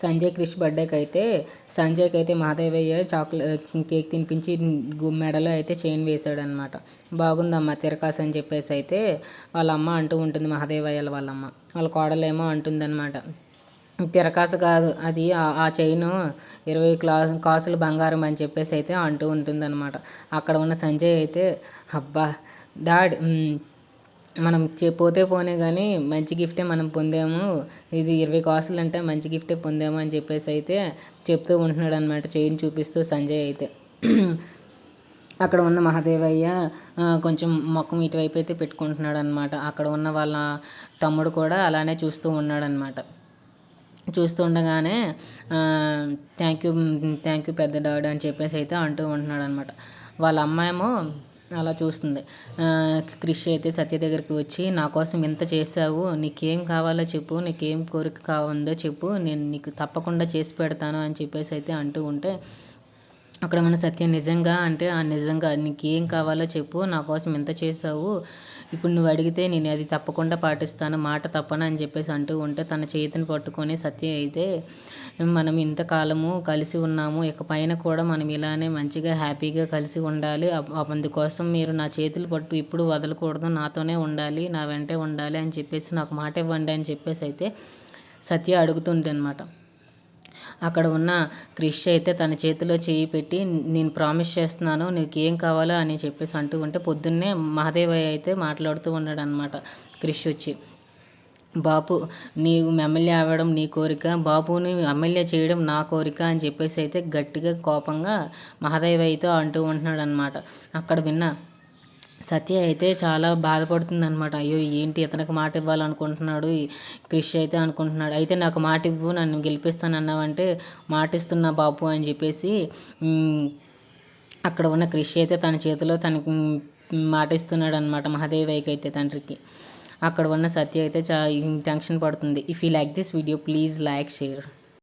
సంజయ్ క్రిష్ బర్త్డేకి అయితే సంజయ్కి అయితే మహాదేవయ్య చాక్లెట్ కేక్ తినిపించి మెడలో అయితే చైన్ వేశాడు అనమాట బాగుందమ్మా తిరకాసు అని చెప్పేసి అయితే వాళ్ళ అమ్మ అంటూ ఉంటుంది మహాదేవయ్యల వాళ్ళమ్మ. వాళ్ళ కోడలేమో అంటుందన్నమాట. తిరకాసు కాదు అది ఆ చైను ఇరవై క్లా కాసులు బంగారం అని చెప్పేసి అయితే అంటూ ఉంటుందన్నమాట. అక్కడ ఉన్న సంజయ్ అయితే అబ్బా డాడ్ మనం పోతే పోనే కానీ మంచి గిఫ్టే మనం పొందాము. ఇది ఇరవై కాసులు అంటే మంచి గిఫ్టే పొందాము అని చెప్పేసి అయితే చెప్తూ ఉంటున్నాడు అనమాట చేయిని చూపిస్తూ సంజయ్ అయితే. అక్కడ ఉన్న మహాదేవయ్య కొంచెం మొక్కం ఇటువైపు అయితే పెట్టుకుంటున్నాడు అనమాట అక్కడ ఉన్న వాళ్ళ తమ్ముడు కూడా అలానే చూస్తూ ఉన్నాడనమాట చూస్తూ ఉండగానే థ్యాంక్ యూ థ్యాంక్ యూ పెద్ద డాడ్ అని చెప్పేసి అయితే అంటూ ఉంటున్నాడు అనమాట వాళ్ళ అమ్మాయేమో అలా చూస్తుంది. క్రిష్ అయితే సత్య దగ్గరికి వచ్చి నా కోసం ఎంత చేసావు నీకేం కావాలో చెప్పు నీకేం కోరిక కావాలో చెప్పు నేను నీకు తప్పకుండా చేసి పెడతాను అని చెప్పేసి అయితే అంటూ ఉంటే అక్కడ మన సత్యం నిజంగా అంటే ఆ నిజంగా నీకు ఏం కావాలో చెప్పు నా కోసం ఎంత చేసావు ఇప్పుడు నువ్వు అడిగితే నేను అది తప్పకుండా పాటిస్తాను మాట తప్పను అని చెప్పేసి అంటూ ఉంటే తన చేతిని పట్టుకొని సత్య అయితే మనం ఇంతకాలము కలిసి ఉన్నాము ఇక పైన కూడా మనం ఇలానే మంచిగా హ్యాపీగా కలిసి ఉండాలి. అందుకోసం మీరు నా చేతులు పట్టు ఇప్పుడు వదలకూడదు నాతోనే ఉండాలి నా వెంటే ఉండాలి అని చెప్పేసి నాకు మాట ఇవ్వండి అని చెప్పేసి అయితే సత్య అడుగుతుంటే అనమాట అక్కడ ఉన్న క్రిష్ అయితే తన చేతిలో చేయి పెట్టి నేను ప్రామిస్ చేస్తున్నాను నీకు ఏం కావాలో అని చెప్పేసి అంటూ ఉంటే పొద్దున్నే మహాదేవయ్య అయితే మాట్లాడుతూ ఉన్నాడు అనమాట క్రిష్ వచ్చి. బాపు నీవు ఎమ్మెల్యే అవ్వడం నీ కోరిక బాపుని ఎమ్మెల్యే చేయడం నా కోరిక అని చెప్పేసి అయితే గట్టిగా కోపంగా మహాదేవయ్యతో అంటూ ఉంటున్నాడు అనమాట అక్కడ విన్న సత్య అయితే చాలా బాధపడుతుంది అనమాట అయ్యో ఏంటి ఇతనికి మాట ఇవ్వాలనుకుంటున్నాడు? క్రిష్ అయితే అనుకుంటున్నాడు. అయితే నాకు మాట ఇవ్వు నన్ను గెలిపిస్తానన్నావంటే మాట ఇస్తున్నా బాపు అని చెప్పేసి అక్కడ ఉన్న క్రిష్ అయితే తన చేతిలో తనకి మాట ఇస్తున్నాడు అనమాట అయితే తండ్రికి. అక్కడ ఉన్న సత్య అయితే చా టెన్షన్ పడుతుంది. If you like this video please like share.